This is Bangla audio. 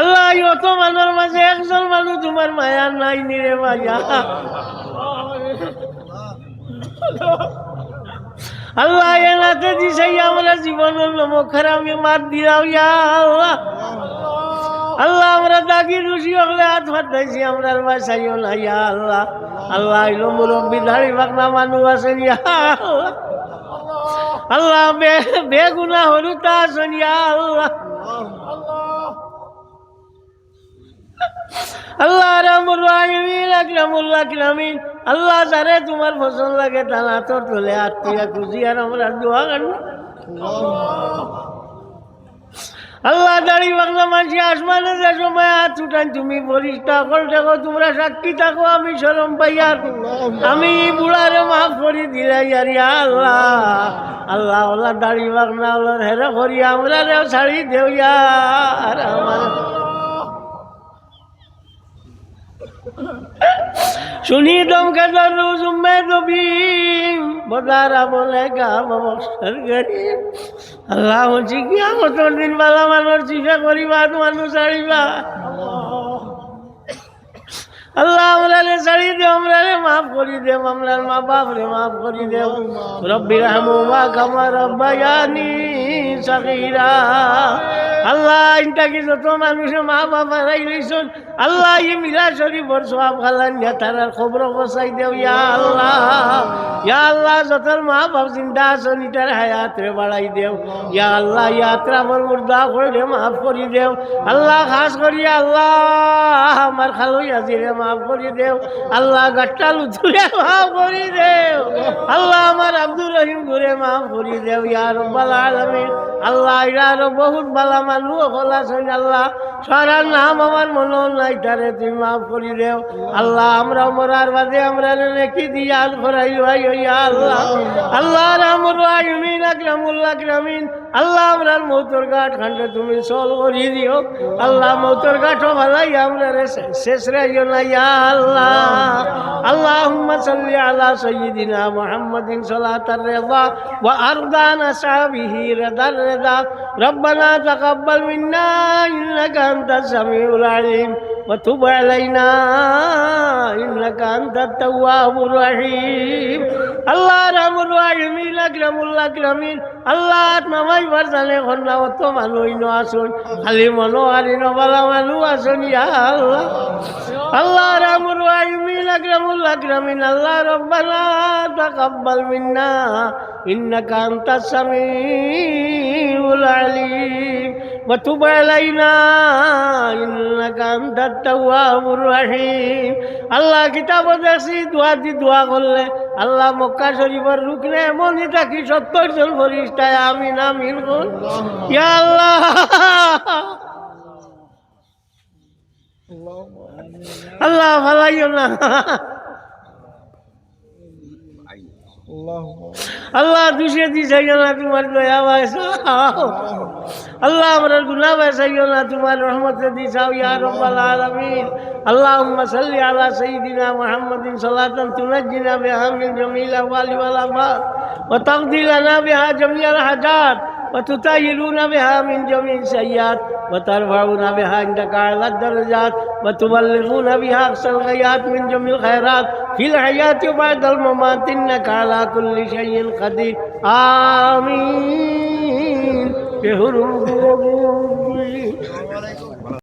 আল্লাহ অত মানুষের মাঝে একজন মানুষ তোমার মায়া নাই নিরে মায়া আল্লাহ এনাতে দিছে আমরা জীবনের নমক্ষার আমি মার দিলাম, ইয়া আল্লাহ। আল্লাহ, আমরা দাগি রুচি হলে হাত ফাটাইছি আমরা বাসাইও না ইয়া আল্লাহ। আল্লাহ এলো মুরব্বী দাড়ি বাকনা মানুষ আছে ইয়া আল্লাহ। আল্লাহ বেগুনা হলুতা ইয়া আল্লাহ। আল্লাহ রামুর রাহিমিন আকরামুল্লাহ আকরামিন। আল্লাহ যারে তোমার পছন্দ লাগে টানা তোর তোলে আত্মীয় খুশি আর আমরা দোয়া কান্না। আল্লাহ দাড়ি বাংলা মাঝি আসমানে যে সময় হাত তুমি পরিষ্কার করে দেখো, তোমরা সাক্ষী থাকো, আমি সরম পাইয়ার আমি বুড়ারে মাফ করে দিলাই আর আল্লাহ। আল্লাহ আল্লাহ দাড়ি বাংলা আল্লাহ হেরা করি, আমরা রেও ছাড়ি দেও ইয়ার আমার। শুনি দমকে দরু জুম্মে দবি বদারা বলে গা ববসর গরিব আল্লাহ হচ্ছে কি আমার দিন বালা মানুষ চিফা করিবা মানুষ ছাড়িবা আল্লাহ আমরা ছাড়ি দেও, আমরা মাফ করি দেও আমরার মা, বাপ রে মাফ করি দেও রব্বি রাহমু মা কামা রব্বায়ানি সাকিরা আল্লাহ, ইনটা কি যত মানুষের মা বাবা রাইলেছন আল্লাহ ই মিলা শরীফর সব খালান তারার খবর বসাই দেও, ইয়া আল্লাহ। ইয়া আল্লাহ, যতর মা বাপ চিন্তা আছেন, ইটার হায়াত রে বাড়াই দেও। ইয়া আল্লাহ, ইয়াত্রা বর মুর্দা করে মাফ করি দেও। আল্লাহ, খাস করি আল্লাহ, আমার খালুই আজি রে মাফ করি দেও। আল্লাহ গাট্টা দেও। আল্লাহ রহিম ঘুরে মাফ করি দেও, ইয়া রব্বাল আল্লাহ ইরার বহুত বালা আল্লাহ। নাম আমার নাই, তারে আল্লাহ, আমরা বাদে আমরা নেকি দিয়াল ফরাই ভাই ইয়া আল্লাহ। আল্লাহ রামুর আইমিন আকরামুল্লাহ আকরামিন। আল্লাহ মৌতর গাঠ খান্ডে তুমি সল করি দিও। আল্লাহ, মৌতর গাঠও ভালাই, আমরা শেষ রাইও না, ইয়া আল্লাহ اللهم صل على سيدنا محمد صلاة الرضا وأرضان أصحابه رضا الرضا ربنا تقبل منا إنك أنت السميع العليم وتب علينا إنك أنت التواب الرحيم الله রাহিমিন আকরামুল আকরামিন আল্লাহ নামাই বারজানে খন্না অত মানুষ ন আসুন খালি মনো হারি নবালা মানুষ আসুন ইয়া আল্লাহ আল্লাহ রামুর রাহিমিন আকরামুল আকরামিন আল্লাহ রব্বানা তাকাব্বাল মিন্না ইন্নাকা আনতাস সামিউল আলিম وتب علينا إنك أنت التواب الرحيم আল্লাহ কিতাব দেখছি দোয়া দি দোয়া করলে আল্লাহ মক্কা শরীফের রুকনে এমন এটা কি সত্তর জন ফরিস্তায় আমি না মিলব ইয়া আল্লাহ। আল্লাহ ভালাইও না। আল্লাহ দুষে দি চাইও না তোমার দয়া বাসাও আল্লাহ আমার গুনা বাসাইও না তোমার রহমত দি চাও ইয়া রব্বাল আলামিন। আল্লাহুম্মা সাল্লি আলা সাইয়্যিদিনা মুহাম্মাদিন সালাতান তুনাজ্জিনা বিহা মিন জামিল আওয়ালি ওয়াল আফাত ওয়া তাগদি লানা বিহা জামিআল হাজাত। وتطهرون بها من جميع السيئات وترفعون بها عندك أعلى الدرجات وتبلغون بها أقصى الغايات من جميع الخيرات. في الحياة وبعد الممات إنك على كل شيء قدير. آمين. بحروف